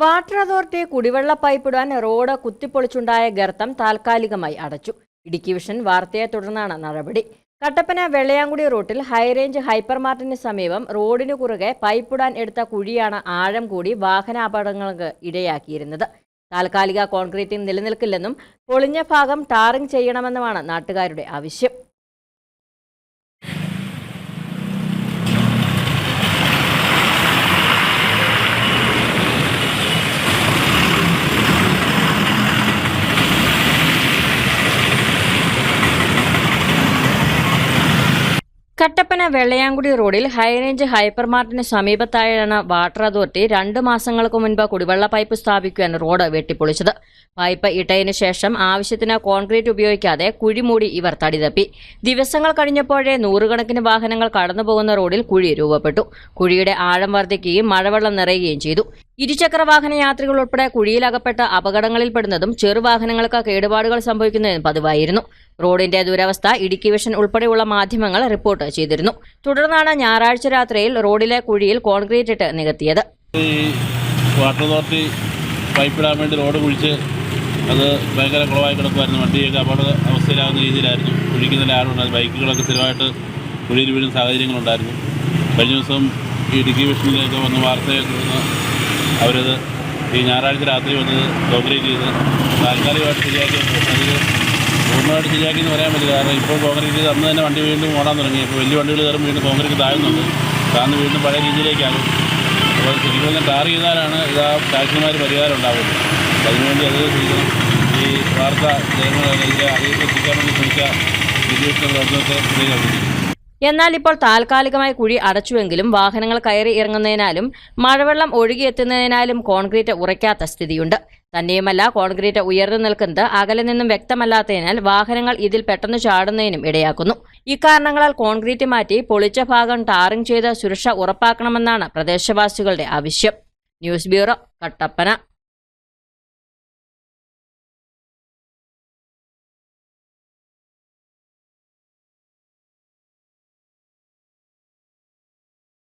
Water authority കുടിവെള്ള പൈപ്പിടാൻ road കുത്തിപ്പൊളിച്ചുണ്ടായ ഗർത്തം താൽക്കാലികമായി അടച്ചു. ഇടുക്കി വിഷൻ വാർത്തയെ തുടർന്നാണ് നടപടി. കട്ടപ്പന വെള്ളയാങ്കുടി റൂട്ടിൽ ഹൈറേഞ്ച് ഹൈപ്പർ മാർട്ടിന് സമീപം റോഡിനു കുറുകെ പൈപ്പിടാൻ എടുത്ത കുഴിയാണ് ആഴം കൂടി വാഹനാപകടങ്ങൾക്ക് ഇടയാക്കിയിരുന്നത്. താൽക്കാലിക കോൺക്രീറ്റിംഗ് നിലനിൽക്കില്ലെന്നും പൊളിഞ്ഞ ഭാഗം ടാറിംഗ് ചെയ്യണമെന്നുമാണ് നാട്ടുകാരുടെ ആവശ്യം. കട്ടപ്പന വെള്ളയാങ്കുടി റോഡിൽ ഹൈറേഞ്ച് ഹൈപ്പർ മാർട്ടിന് സമീപത്തായാണ് വാട്ടർ അതോറിറ്റി രണ്ട് മാസങ്ങൾക്ക് മുൻപ് കുടിവെള്ള പൈപ്പ് സ്ഥാപിക്കുവാൻ റോഡ് വെട്ടിപ്പൊളിച്ചത്. പൈപ്പ് ഇട്ടതിനു ശേഷം ആവശ്യത്തിന് കോൺക്രീറ്റ് ഉപയോഗിക്കാതെ കുഴിമൂടി ഇവർ തടിതപ്പി. ദിവസങ്ങൾ കഴിഞ്ഞപ്പോഴേ നൂറുകണക്കിന് വാഹനങ്ങൾ കടന്നുപോകുന്ന റോഡിൽ കുഴി രൂപപ്പെട്ടു. കുഴിയുടെ ആഴം വർദ്ധിക്കുകയും മഴവെള്ളം നിറയുകയും ചെയ്തു. ഇരുചക്ര വാഹന യാത്രികൾ ഉൾപ്പെടെ കുഴിയിലകപ്പെട്ട അപകടങ്ങളിൽപ്പെടുന്നതും ചെറുവാഹനങ്ങൾക്ക് കേടുപാടുകൾ സംഭവിക്കുന്നതും പതിവായിരുന്നു. റോഡിന്റെ ദുരവസ്ഥ ഇടുക്കി വിഷൻ ഉൾപ്പെടെയുള്ള മാധ്യമങ്ങൾ റിപ്പോർട്ട് ചെയ്തിരുന്നു. തുടർന്നാണ് ഞായറാഴ്ച രാത്രിയിൽ റോഡിലെ കുഴിയിൽ കോൺക്രീറ്റ് ഇട്ട് നികത്തിയത്. വാട്ടർ അതോറിറ്റി പൈപ്പ് ഇടാൻ വേണ്ടി റോഡ് കുഴിച്ച് അത് ഭയങ്കര കുളമായി കിടക്കുമായിരുന്നു വണ്ടിയൊക്കെ അപകട അവസ്ഥയിലാകുന്ന രീതിയിലായിരുന്നു. കുഴിക്കുന്ന ആളുണ്ടായിരുന്നു ബൈക്കുകളൊക്കെ സ്ഥിരമായിട്ട് കുഴിയിൽ വീഴുന്ന സാഹചര്യങ്ങളുണ്ടായിരുന്നു. കഴിഞ്ഞ ദിവസം ഈ ഇടുക്കി വിഷനിലേക്ക് വന്ന വാർത്തയെ തുടർന്ന് അവരത് ഈ ഞായറാഴ്ച രാത്രി വന്നത് കോൺക്രീറ്റ് ചെയ്ത് താൽക്കാലികമായിട്ട് ശരിയാക്കി അതിൽ പൂർണമായിട്ട് ശരിയാക്കി എന്ന് പറയാൻ പറ്റില്ല. കാരണം ഇപ്പോൾ കോൺക്രീറ്റ് അന്ന് തന്നെ വണ്ടി വീണ്ടും ഓടാൻ തുടങ്ങി. ഇപ്പോൾ വലിയ വണ്ടികൾ കയറും വീണ്ടും കോൺക്രീറ്റ് താഴുന്നുണ്ട്. താഴ്ന്ന് വീണ്ടും പഴയ രീതിയിലേക്കാകും അപ്പോൾ ശരിക്കും ടാർ ചെയ്താലാണ് ഇത് ആ ടാക്സിമാർ പരിഹാരം ഉണ്ടാവുന്നത് അതിനുവേണ്ടി അത് ഈ വാർത്ത ജനങ്ങളെ അറിയിപ്പ് എത്തിക്കാൻ വേണ്ടി ശ്രമിച്ച പ്രവർത്തനത്തെ എന്നാൽ ഇപ്പോൾ താൽക്കാലികമായി കുഴി അടച്ചുവെങ്കിലും വാഹനങ്ങൾ കയറി ഇറങ്ങുന്നതിനാലും മഴവെള്ളം ഒഴുകിയെത്തുന്നതിനാലും കോൺക്രീറ്റ് ഉറയ്ക്കാത്ത സ്ഥിതിയുണ്ട്. തന്നെയുമല്ല കോൺക്രീറ്റ് ഉയർന്നു നിൽക്കുന്നത് അകലെ നിന്നും വ്യക്തമല്ലാത്തതിനാൽ വാഹനങ്ങൾ ഇതിൽ പെട്ടെന്ന് ചാടുന്നതിനും ഇടയാക്കുന്നു. ഇക്കാരണങ്ങളാൽ കോൺക്രീറ്റ് മാറ്റി പൊളിച്ച ഭാഗം ടാറിംഗ് ചെയ്ത് സുരക്ഷ ഉറപ്പാക്കണമെന്നാണ് പ്രദേശവാസികളുടെ ആവശ്യം. News bureau Kattappana.